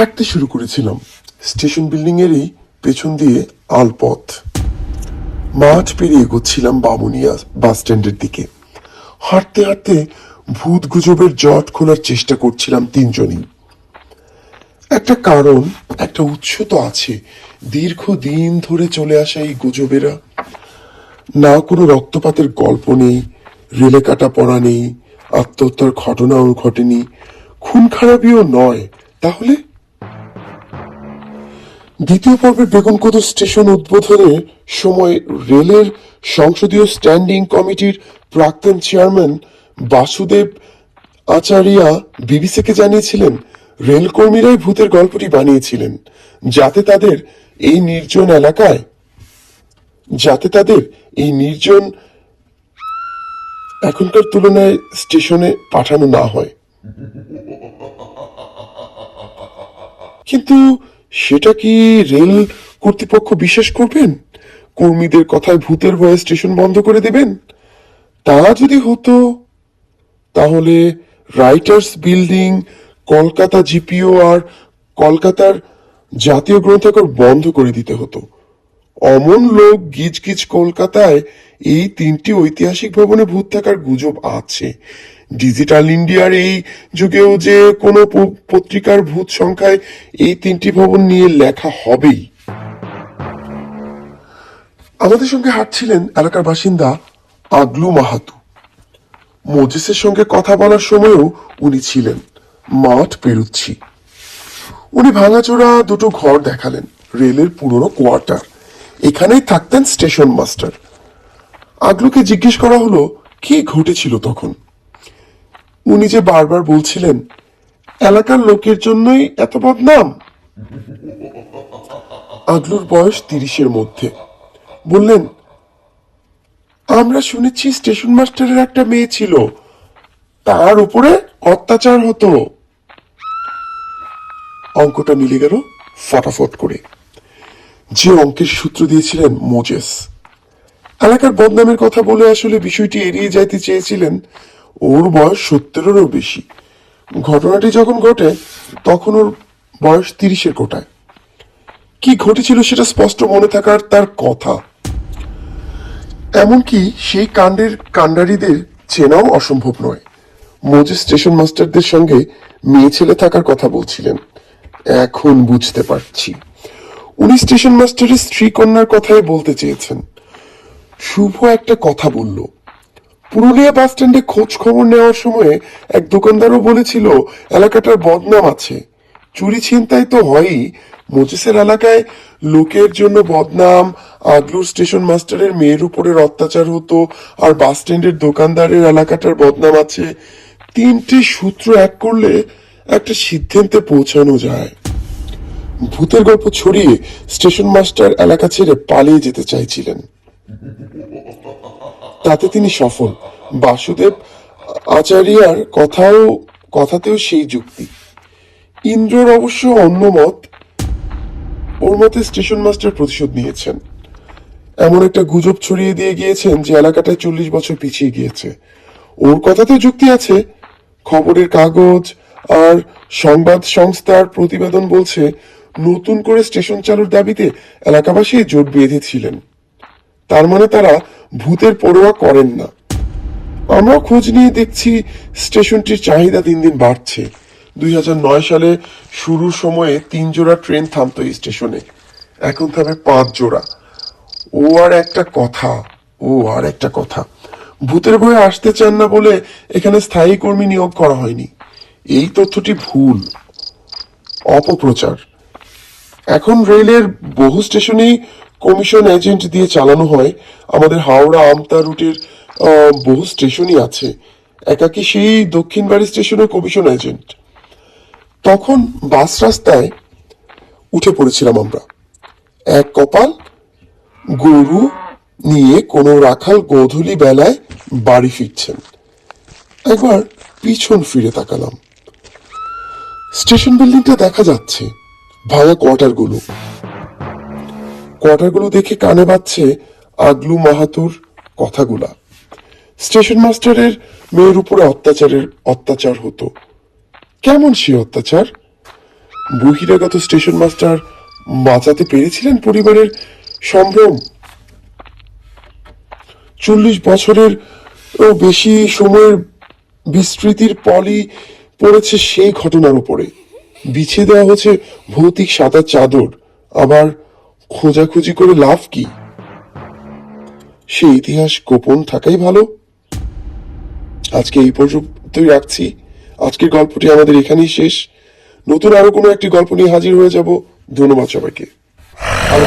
হাঁটতে শুরু করেছিলাম। স্টেশন বিল্ডিং এরই পেছন দিয়ে আলপথ। মাঠ পেরিয়ে এগোচ্ছিলাম বামুনিয়া বাস স্ট্যান্ডের দিকে। হাঁটতে হাঁটতে ভূত গুজবের জট খোলার চেষ্টা করছিলাম তিনজনই। একটা কারণ, একটা উৎস তো আছে। দীর্ঘদিন ধরে চলে আসা এই গুজবেরা। না কোনো রক্তপাতের গল্প নেই, রেলে কাটা পড়া নেই, আত্মহত্যার ঘটনাও ঘটেনি। খুন খারাপিও নয়, তাহলে? দ্বিতীয় পর্বের বেগুনকোদর স্টেশন উদ্বোধনের সময় রেলের সংসদীয় স্ট্যান্ডিং কমিটির প্রাক্তন চেয়ারম্যান বাসুদেব আচারিয়া বিবিসিকে জানিয়েছিলেন রেল কর্মীরাই ভূতের গল্পটি বানিয়েছিলেন, যাতে তাদের এই নির্জন এলাকায় যাতে তাদের এই নির্জন এখনকার তুলনায় স্টেশনে পাঠানো না হয়। কিন্তু সেটা কি রেল কর্তৃপক্ষ বিশ্বাস করবেন? কর্মীদের কথায় ভূতের ভয়ে স্টেশন বন্ধ করে দেবেন? তা যদি হতো, তাহলে রাইটার্স বিল্ডিং, কলকাতা জিপিও আর কলকাতার জাতীয় গ্রন্থাগার বন্ধ করে দিতে হতো। অমন লোক গিজ গিজ কলকাতায় এই তিনটি ঐতিহাসিক ভবনে ভূত থাকার গুজব আছে। ডিজিটাল ইন্ডিয়ার এই যুগেও যে কোনো পত্রিকার ভূত সংখ্যায় এই তিনটি ভবন নিয়ে লেখা হবেই। আমাদের সঙ্গে হাঁটছিলেন এলাকার বাসিন্দা আগলু মাহাতু। মজিসের সঙ্গে কথা বলার সময়ও উনি ছিলেন। মাঠ পেরুচ্ছি। উনি ভাঙাচোরা দুটো ঘর দেখালেন, রেলের পুরনো কোয়ার্টার। এখানেই থাকতেন স্টেশন মাস্টার। আগলুকে জিজ্ঞেস করা হলো, কি ঘটেছিল তখন? উনি যে বারবার বলছিলেন, এলাকার লোকের জন্যই এত বদনাম। আগলুর বয়স তিরিশের মধ্যে। বললেন, আমরা শুনেছি স্টেশন মাস্টারের একটা মেয়ে ছিল, তার উপরে অত্যাচার হতো। অঙ্কটা মিলে গেল ফটাফট করে। যে অঙ্কের সূত্র দিয়েছিলেন মোজেস। এলাকার বদনামের কথা বলে আসলে বিষয়টি এড়িয়ে যাইতে চেয়েছিলেন ওর বয়স সত্তরেরও বেশি। ঘটনাটি যখন ঘটে, তখন ওর বয়স তিরিশের কোটায়। কি ঘটেছিল সেটা স্পষ্ট মনে থাকার তার কথা। এমনকি সেই কাণ্ডের কাণ্ডারীদের চেনাও অসম্ভব নয়। মোজে স্টেশন মাস্টারদের সঙ্গে মেয়ে ছেলে থাকার কথা বলছিলেন। এখন বুঝতে পারছি। উনি স্টেশন মাস্টারের স্ত্রী কন্যার কথাই বলতে চেয়েছেন। শুভ একটা কথা বলল। পুরুলিয়া বাস স্ট্যান্ডে খোঁজ খবর নেওয়ার সময় এক দোকানদারও বলেছিল, এলাকাটার বদনাম আছে। চুরি ছিনতাই তো হয়ই। মোজেসের এলাকায় লোকের জন্য বদনাম, আগলুর স্টেশন মাস্টারের মেয়ের উপরের অত্যাচার হতো, আর বাস স্ট্যান্ডের দোকানদারের এলাকাটার বদনাম আছে। তিনটি সূত্র এক করলে একটা সিদ্ধান্তে পৌঁছানো যায়। ভূতের গল্প ছড়িয়ে স্টেশন মাস্টার এলাকা ছেড়ে পালিয়ে যেতে চাইছিলেন। তাতে তিনি সফল। বাসুদেব আচারিয়ার কথাও, কথাতেও সেই যুক্তি। ইন্দ্রর অবশ্য অন্য মত। ওর মতে স্টেশন মাস্টার প্রতিশোধ নিয়েছেন। এমন একটা গুজব ছড়িয়ে দিয়ে গিয়েছেন যে এলাকাটায় চল্লিশ বছর পিছিয়ে গিয়েছে। ওর কথাতেও যুক্তি আছে। খবরের কাগজ আর সংবাদ সংস্থার প্রতিবেদন বলছে, নতুন করে স্টেশন চালুর দাবিতে এলাকাবাসী জোট বেঁধেছিলেন তার মানে তারা ভূতের পরোয়া করেন না। আমরা খোঁজ নিয়ে দেখছি স্টেশনটির চাহিদা দিন দিন বাড়ছে। দুই সালে শুরুর সময়ে তিন জোড়া ট্রেন থামতো এই স্টেশনে। এখন থামে পাঁচ জোড়া। ও আর একটা কথা, ও আর একটা কথা। ভূতের ভয়ে আসতে চান না বলে এখানে স্থায়ী কর্মী নিয়োগ করা হয়নি। এই তথ্যটি ভুল, অপপ্রচার। এখন রেলের বহু স্টেশনেই কমিশন এজেন্ট দিয়ে চালানো হয়। আমাদের হাওড়া আমতা রুটের বহু স্টেশনই আছে। একাকি সেই দক্ষিণ বাড়ি স্টেশনের কমিশন এজেন্ট। তখন বাস রাস্তায় উঠে পড়েছিলাম আমরা। এক কপাল গরু নিয়ে কোনো রাখাল গোধূলি বেলায় বাড়ি ফিরছেন। একবার পিছন ফিরে তাকালাম। স্টেশন বিল্ডিংটা দেখা যাচ্ছে, ভাঙা কোয়ার্টারগুলো। কোয়ার্টারগুলো দেখে কানে বাজছে আগলু মাহাতুর কথাগুলা। স্টেশন মাস্টারের মেয়ের উপরে অত্যাচারের অত্যাচার হতো। কেমন সে অত্যাচার? বহিরাগত স্টেশন মাস্টার বাঁচাতে পেরেছিলেন পরিবারের সম্ভ্রম? চল্লিশ বছরের বেশি সময়ের বিস্তৃতির পলি পড়েছে সেই ঘটনার উপরে। বিছিয়ে দেওয়া হচ্ছে ভৌতিক সাদা চাদর, আবার খোঁজাখুঁজি করে লাভ কি? সে ইতিহাস গোপন থাকাই ভালো। আজকে এই পর্যন্তই রাখছি। আজকের গল্পটি আমাদের এখানেই শেষ। নতুন আরও কোনো একটি গল্প নিয়ে হাজির হয়ে যাব। ধন্যবাদ সবাইকে। ভালো।